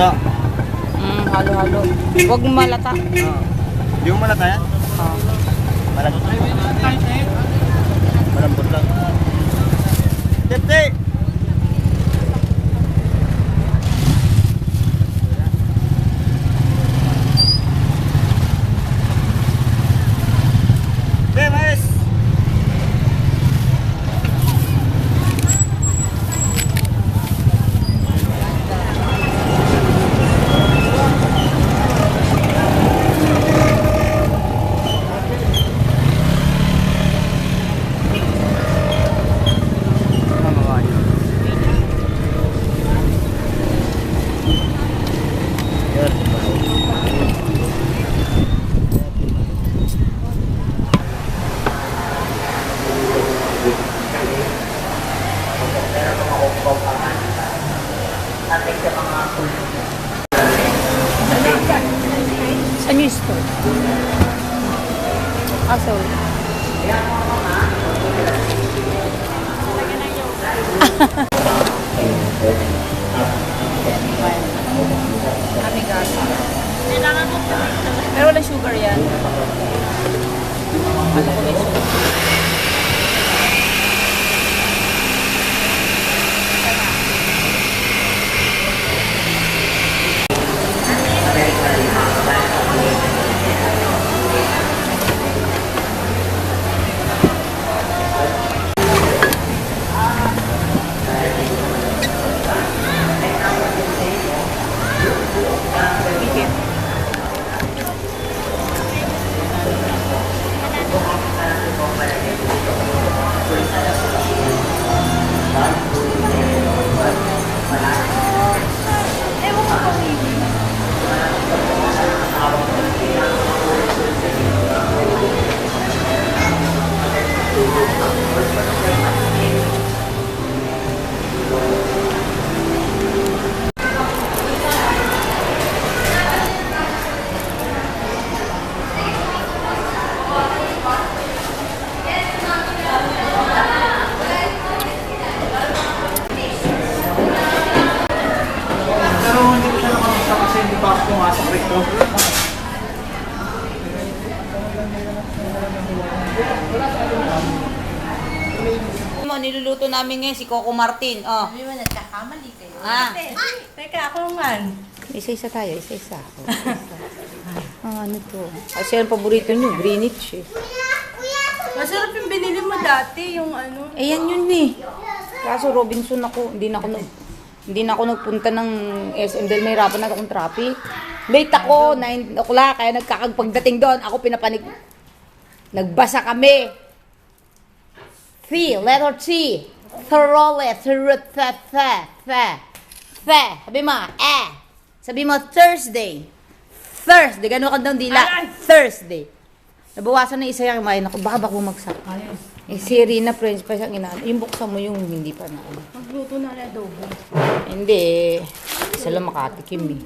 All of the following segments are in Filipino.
Ito. Mm, halo-halo. Huwag malata. Oo. Hindi mo malata yan? Oh. Malambot. Sa news to. Ah, sorry. Mo, niluluto namin ngayon si Coco Martin. Oh. Sabi mo, nagkakamali kayo. Ah. Teka, ako naman. Isa-isa tayo, isa-isa. Ah, ano to? Kasi ang paborito niyo, Greenwich eh. Masarap yung binili mo dati, yung ano. Eh, yan yun eh. Kaso Robinson ako, hindi na ako nag... Hindi na ako nagpunta ng SM dahil may hirapan na akong traffic. Late ako, 9 o'clock, kaya nagkakagpagdating doon, ako pinapanig... Nagbasa kami. T, letter T. Thoroughly, through, th, th, th, th. Sabi mo, eh. Sabi mo, Thursday. Thursday, gano'n ka daw dila. Thursday. Nabawasan na isa yung kumain ako, baka ba bumagsak? Eh, si Rina French pa siyang inaano. Yung buksan mo yung hindi pa na. ano. Magluto na na adobo. Hindi. Isa lang makatikim eh.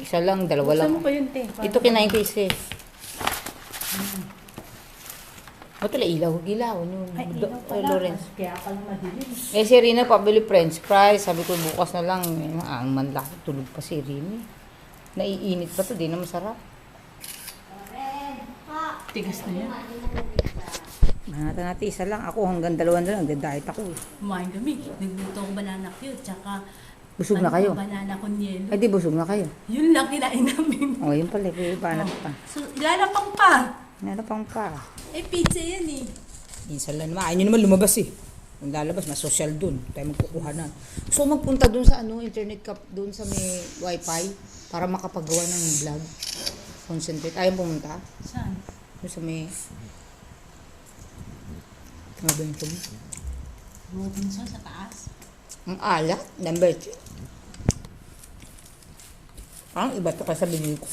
Isa lang, dalawa lang. mo pa yun, te? Ito kinain ko isa eh. O tala ilaw, ilaw. Yung, Ay, Do- ilaw eh, pala. Lawrence. Kaya pala madilim. Eh si Rina pabili french fries. Sabi ko bukas na lang. Eh, ang manlaki tulog pa si Rina. eh. Naiinit pa to, di na masarap. Tigas na yan. Manata natin isa lang. Ako hanggang dalawa na lang. Nagda-diet ako eh. Kumain kami. Nagluto ko banana cute, tsaka Busog na ano, kayo. banana con yelo. Ay di busog na kayo. Yun lang kinain namin. O yun pala. Kaya banat pa. So, lalapang pa. Nanapang pa. Eh, pizza yan eh. Minsan lang naman. Ayaw nyo naman lumabas eh. Kung lalabas, mas social dun. Tayo magkukuha na. So magpunta dun sa ano, internet cap, dun sa may wifi para makapagawa ng vlog. Concentrate. Ayaw pumunta. Saan? Dun sa may... Ano ba yung tumi? Robinson sa taas. Ang alat. Number 2. Parang iba to kasi binili ko.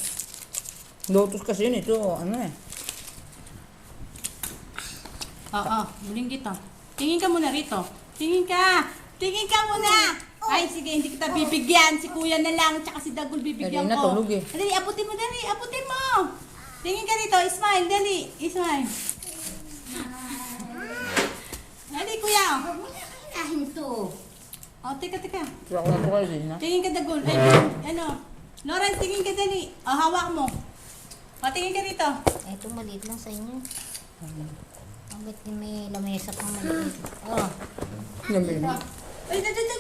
Lotus kasi yun. Ito, ano eh. Oo, huling kita. Tingin ka muna rito. Tingin ka! Tingin ka muna! Oh. Ay, sige, hindi kita bibigyan. Si kuya na lang, tsaka si Dagul bibigyan Dali na, ko. eh. Dali, aputin mo, dali, aputin mo! Tingin ka rito, smile, dali, smile. Dali, kuya. Kain to. O, teka, teka. Kaya din na. Tingin ka, Dagul. Ay, ano? Lawrence, tingin ka dali. O, hawak mo. O, tingin ka rito. Ito, maliit lang sa inyo. Bakit may lamesa pang maliit? Oh. Lamesa. Ay, dito, dito.